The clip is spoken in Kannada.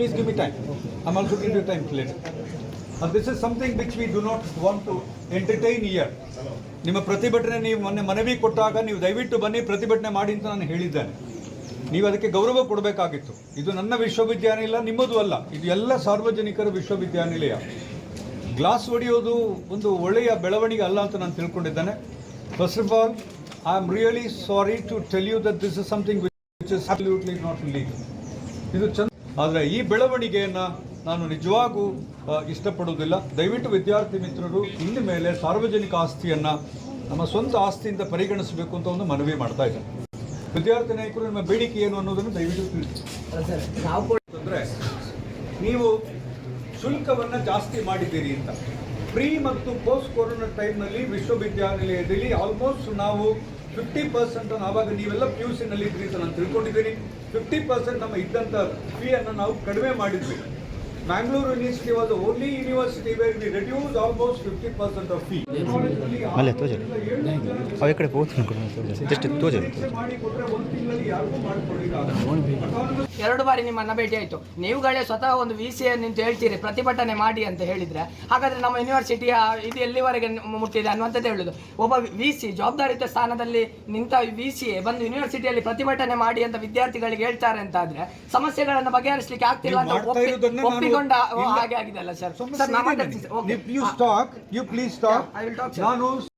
I'm also giving you time later. And this is something which we do not want to entertain here. ನಿಮ್ಮ ಪ್ರತಿಭಟನೆ ನೀವು ಮೊನ್ನೆ ಮನವಿ ಕೊಟ್ಟಾಗ ನೀವು ದಯವಿಟ್ಟು ಬನ್ನಿ, ಪ್ರತಿಭಟನೆ ಮಾಡಿ ಅಂತ ನಾನು ಹೇಳಿದ್ದೇನೆ. ನೀವು ಅದಕ್ಕೆ ಗೌರವ ಕೊಡಬೇಕಾಗಿತ್ತು. ಇದು ನನ್ನ ವಿಶ್ವವಿದ್ಯಾನಿಲಯ ನಿಮ್ಮದು ಅಲ್ಲ. ಇದು ಎಲ್ಲ ಸಾರ್ವಜನಿಕರ ವಿಶ್ವವಿದ್ಯಾನಿಲಯ. ಗ್ಲಾಸ್ ಹೊಡೆಯೋದು ಒಂದು ಒಳ್ಳೆಯ ಬೆಳವಣಿಗೆ ಅಲ್ಲ ಅಂತ ನಾನು ತಿಳ್ಕೊಂಡಿದ್ದೇನೆ. First of all I am really sorry to tell you that this is something which is absolutely not legal ಇದು ಚಂದ ಆದರೆ ಈ ಬೆಳವಣಿಗೆಯನ್ನು ನಾನು ನಿಜವಾಗೂ ಇಷ್ಟಪಡುವುದಿಲ್ಲ. ದಯವಿಟ್ಟು ವಿದ್ಯಾರ್ಥಿ ಮಿತ್ರರು ಇನ್ನು ಮೇಲೆ ಸಾರ್ವಜನಿಕ ಆಸ್ತಿಯನ್ನು ನಮ್ಮ ಸ್ವಂತ ಆಸ್ತಿಯಿಂದ ಪರಿಗಣಿಸಬೇಕು ಅಂತ ಒಂದು ಮನವಿ ಮಾಡ್ತಾ ಇದ್ದಾರೆ ವಿದ್ಯಾರ್ಥಿ ನಾಯಕರು ನಿಮ್ಮ ಬೇಡಿಕೆ ಏನು ಅನ್ನೋದನ್ನು ದಯವಿಟ್ಟು ತಿಳಿಸಿ. ಅಂದರೆ ನೀವು ಶುಲ್ಕವನ್ನ ಜಾಸ್ತಿ ಮಾಡಿದ್ದೀರಿ ಅಂತ. ಪ್ರೀ ಮತ್ತು ಪೋಸ್ಟ್ ಕೊರೋನಾ ಟೈಮ್ನಲ್ಲಿ ವಿಶ್ವವಿದ್ಯಾನಿಲಯದಲ್ಲಿ ಆಲ್ಮೋಸ್ಟ್ ನಾವು ಫಿಫ್ಟಿ ಪರ್ಸೆಂಟ್ ಆವಾಗ ನೀವೆಲ್ಲ ಪಿ ಯು ಸಿನಲ್ಲಿ ಇದ್ರಿ ಅಂತ ನಾನು ತಿಳ್ಕೊಂಡಿದ್ದೀನಿ. ಫಿಫ್ಟಿ ಪರ್ಸೆಂಟ್ ನಮ್ಮ ಇದ್ದಂಥ ಫೀಯನ್ನು ನಾವು ಕಡಿಮೆ ಮಾಡಿದ್ವಿ. Mangalore university was only university where we reduce almost fifty percent of fee ಅಲ್ಲೇ ತೋಜಲಿ ಅವ್ರ ಕಡೆ ಹೋಗ್ತೀನಿ ಜಸ್ಟ್ ತೋಜಲಿ ಮಾಡಿ ಕೊಟ್ಟರೆ ಒಂದು ತಿಂಗಳಲ್ಲಿ ಯಾರಿಗೂ ಮಾಡಿಕೊಡ್ಲಿಕ್ಕೆ ಎರಡು ಬಾರಿ ನಿಮ್ಮನ್ನ ಭೇಟಿ ಆಯಿತು. ನೀವುಗಳೇ ಸ್ವತಃ ಒಂದು ವಿ ಸಿ ನಿಂತು ಹೇಳ್ತೀರಿ ಪ್ರತಿಭಟನೆ ಮಾಡಿ ಅಂತ ಹೇಳಿದ್ರೆ. ಹಾಗಾದ್ರೆ ನಮ್ಮ ಯೂನಿವರ್ಸಿಟಿಯ ಇದು ಎಲ್ಲಿವರೆಗೆ ಮುಟ್ಟಿದೆ ಅನ್ನುವಂಥದ್ದು ಹೇಳುದು. ಒಬ್ಬ ವಿ ಸಿ ಜವಾಬ್ದಾರಿತ ಸ್ಥಾನದಲ್ಲಿ ನಿಂತ ವಿ ಸಿ ಬಂದು ಯೂನಿವರ್ಸಿಟಿಯಲ್ಲಿ ಪ್ರತಿಭಟನೆ ಮಾಡಿ ಅಂತ ವಿದ್ಯಾರ್ಥಿಗಳಿಗೆ ಹೇಳ್ತಾರೆ ಅಂತ ಆದ್ರೆ ಸಮಸ್ಯೆಗಳನ್ನು ಬಗೆಹರಿಸಲಿಕ್ಕೆ ಆಗ್ತಿಲ್ಲ ಅಂತ ಒಪ್ಪಿಕೊಂಡ ಹಾಗೆ ಆಗಿದೆ ಅಲ್ಲ ಸರ್. ನಾನು